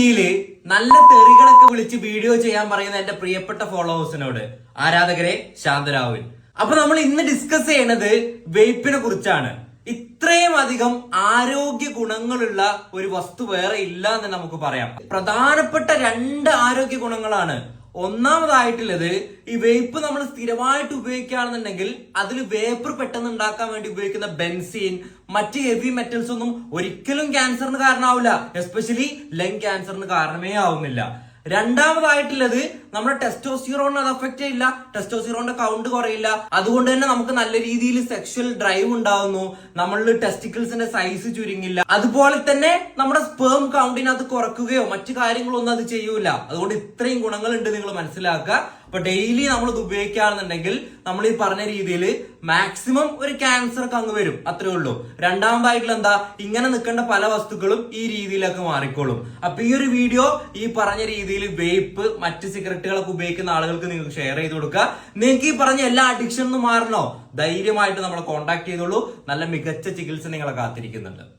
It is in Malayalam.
രീതിയിൽ നല്ല തെറികളൊക്കെ വിളിച്ച് വീഡിയോ ചെയ്യാൻ പറയുന്ന എന്റെ പ്രിയപ്പെട്ട ഫോളോവേഴ്സിനോട് ആരാധകരെ ശാന്തരാവിൻ അപ്പൊ നമ്മൾ ഇന്ന് ഡിസ്കസ് ചെയ്യണത് വെയ്പ്പിനെ കുറിച്ചാണ്. ഇത്രയും അധികം ആരോഗ്യ ഗുണങ്ങളുള്ള ഒരു വസ്തു വേറെ ഇല്ല എന്ന് നമുക്ക് പറയാം. പ്രധാനപ്പെട്ട രണ്ട് ആരോഗ്യ ഗുണങ്ങളാണ് ഒന്നാമതായിട്ടുള്ളത് ഈ വേപ്പ് നമ്മൾ സ്ഥിരമായിട്ട് ഉപയോഗിക്കുകയാണെന്നുണ്ടെങ്കിൽ അതിൽ വേപ്പർ പെട്ടെന്ന് ഉണ്ടാക്കാൻ വേണ്ടി ഉപയോഗിക്കുന്ന ബെൻസീൻ മറ്റ് ഹെവി മെറ്റൽസ് ഒന്നും ഒരിക്കലും ക്യാൻസറിന് കാരണമാവില്ല. എസ്പെഷ്യലി ലങ് ക്യാൻസറിന് കാരണമേ ആവുന്നില്ല. രണ്ടാമതായിട്ടുള്ളത് നമ്മുടെ ടെസ്റ്റോസിറോൺ അത് അഫക്റ്റ് ചെയ്യില്ല. ടെസ്റ്റോസിറോണിന്റെ കൗണ്ട് കുറയില്ല. അതുകൊണ്ട് തന്നെ നമുക്ക് നല്ല രീതിയിൽ സെക്ഷൽ ഡ്രൈവ് ഉണ്ടാവുന്നു. നമ്മളുടെ ടെസ്റ്റിക്കിൾസിന്റെ സൈസ് ചുരുങ്ങില്ല. അതുപോലെ തന്നെ നമ്മുടെ സ്പേം കൗണ്ടിനകത്ത് കുറക്കുകയോ മറ്റു കാര്യങ്ങളൊന്നും അത് ചെയ്യൂല. അതുകൊണ്ട് ഇത്രയും ഗുണങ്ങളുണ്ട് നിങ്ങൾ മനസ്സിലാക്കുക. അപ്പൊ ഡെയിലി നമ്മൾ ഇത് ഉപയോഗിക്കുകയാണെന്നുണ്ടെങ്കിൽ നമ്മൾ ഈ പറഞ്ഞ രീതിയിൽ മാക്സിമം ഒരു ക്യാൻസർ അങ്ങ് വരും. അത്രേ ഉള്ളൂ. രണ്ടാമതായിട്ടുള്ള എന്താ? ഇങ്ങനെ നിൽക്കേണ്ട പല വസ്തുക്കളും ഈ രീതിയിലൊക്കെ മാറിക്കോളും. അപ്പൊ ഈ ഒരു വീഡിയോ ഈ പറഞ്ഞ രീതിയിൽ വേപ്പ് മറ്റ് സിഗരറ്റുകളൊക്കെ ഉപയോഗിക്കുന്ന ആളുകൾക്ക് നിങ്ങൾക്ക് ഷെയർ ചെയ്ത് കൊടുക്കുക. നിങ്ങൾക്ക് ഈ പറഞ്ഞ എല്ലാ അഡിക്ഷനും മാറണോ? ധൈര്യമായിട്ട് നമ്മളെ കോൺടാക്ട് ചെയ്തോളൂ. നല്ല മികച്ച ചികിത്സ നിങ്ങളെ കാത്തിരിക്കുന്നുണ്ട്.